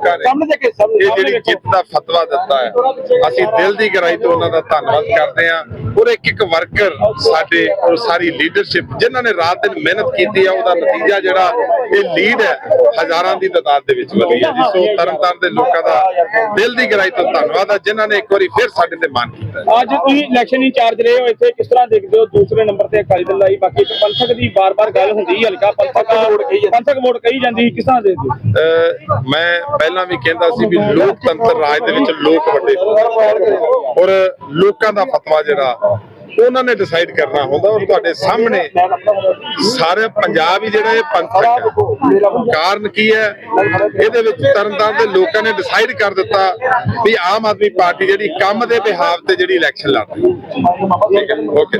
ਲੋਕਾਂ ਨੇ ਇਹ ਜਿਹੜੀ ਜਿੱਤ ਦਾ ਫਤਵਾ ਦਿੱਤਾ ਹੈ। ਅਸੀਂ ਦਿਲ ਦੀ ਗਹਿਰਾਈ ਤੋਂ ਉਹਨਾਂ ਦਾ ਧੰਨਵਾਦ ਕਰਦੇ ਹਾਂ। ਔਰ ਇੱਕ ਇੱਕ ਵਰਕਰ ਸਾਡੇ ਔਰ ਸਾਰੀ ਲੀਡਰਸ਼ਿਪ ਜਿਨ੍ਹਾਂ ਨੇ ਰਾਤ ਦਿਨ ਮਿਹਨਤ ਕੀਤੀ ਹੈ ਉਹਦਾ ਨਤੀਜਾ ਜਿਹੜਾ ਇਹ ਲੀਡ ਹੈ ਹਜ਼ਾਰਾਂ ਦੀ ਤਾਦਾਦ ਦੇ ਵਿੱਚ ਵਧੀ ਹੈ ਜੀ। ਸੋ ਤਰਨਤਾਰਨ ਦੇ ਲੋਕਾਂ ਦਾ ਦਿਲ ਦੀ ਗਹਿਰਾਈ ਤੋਂ ਧੰਨਵਾਦ ਹੈ ਜਿਨ੍ਹਾਂ ਨੇ ਇੱਕ ਵਾਰੀ ਫਿਰ ਸਾਡੇ ਤੇ ਮਾਣ ਕੀਤਾ। ਅੱਜ ਤੁਸੀਂ ਇਲੈਕਸ਼ਨ ਇੰਚਾਰਜ ਰਹੇ ਹੋ ਇੱਥੇ ਕਿਸ ਤਰ੍ਹਾਂ ਦੇਖਦੇ ਹੋ? ਦੂਸਰੇ ਨੰਬਰ ਤੇ ਅਕਾਲੀ ਦਲ ਆਈ ਬਾਕੀ ਪੰਥਕ ਦੀ ਬਾਰ-ਬਾਰ ਗੱਲ ਹੁੰਦੀ ਹਲਕਾ ਪੰਥਕ ਵੋਟ ਕਹੀ ਪੰਥਕ ਵੋਟ ਕਹੀ ਜਾਂਦੀ ਕਿਸ ਤਰ੍ਹਾਂ ਦੇਖਦੇ ਹੋ? ਮੈਂ ਪਹਿਲਾਂ ਵੀ ਕਹਿੰਦਾ ਸੀ ਵੀ ਲੋਕਤੰਤਰ ਰਾਜ ਦੇ ਵਿੱਚ ਲੋਕ ਵੱਡੇ ਔਰ ਲੋਕਾਂ ਦਾ ਫਤਵਾ ਜਿਹੜਾ, ਉਹਨਾਂ ਨੇ ਡਿਸਾਈਡ ਕਰਨਾ ਹੁੰਦਾ ਔਰ ਤੁਹਾਡੇ ਸਾਹਮਣੇ ਸਾਰੇ ਪੰਜਾਬ ਹੀ ਜਿਹੜਾ ਇਹ ਪੰਥਕ ਹੈ ਕਾਰਨ ਕੀ ਹੈ? ਇਹਦੇ ਵਿੱਚ ਤਰਨਤਾਰਨ ਦੇ ਲੋਕਾਂ ਨੇ ਡਿਸਾਈਡ ਕਰ ਦਿੱਤਾ ਵੀ ਆਮ ਆਦਮੀ ਪਾਰਟੀ ਜਿਹੜੀ ਕੰਮ ਦੇ ਬਿਹਾਵ ਤੇ ਜਿਹੜੀ ਇਲੈਕਸ਼ਨ ਲੜ ਓਕੇ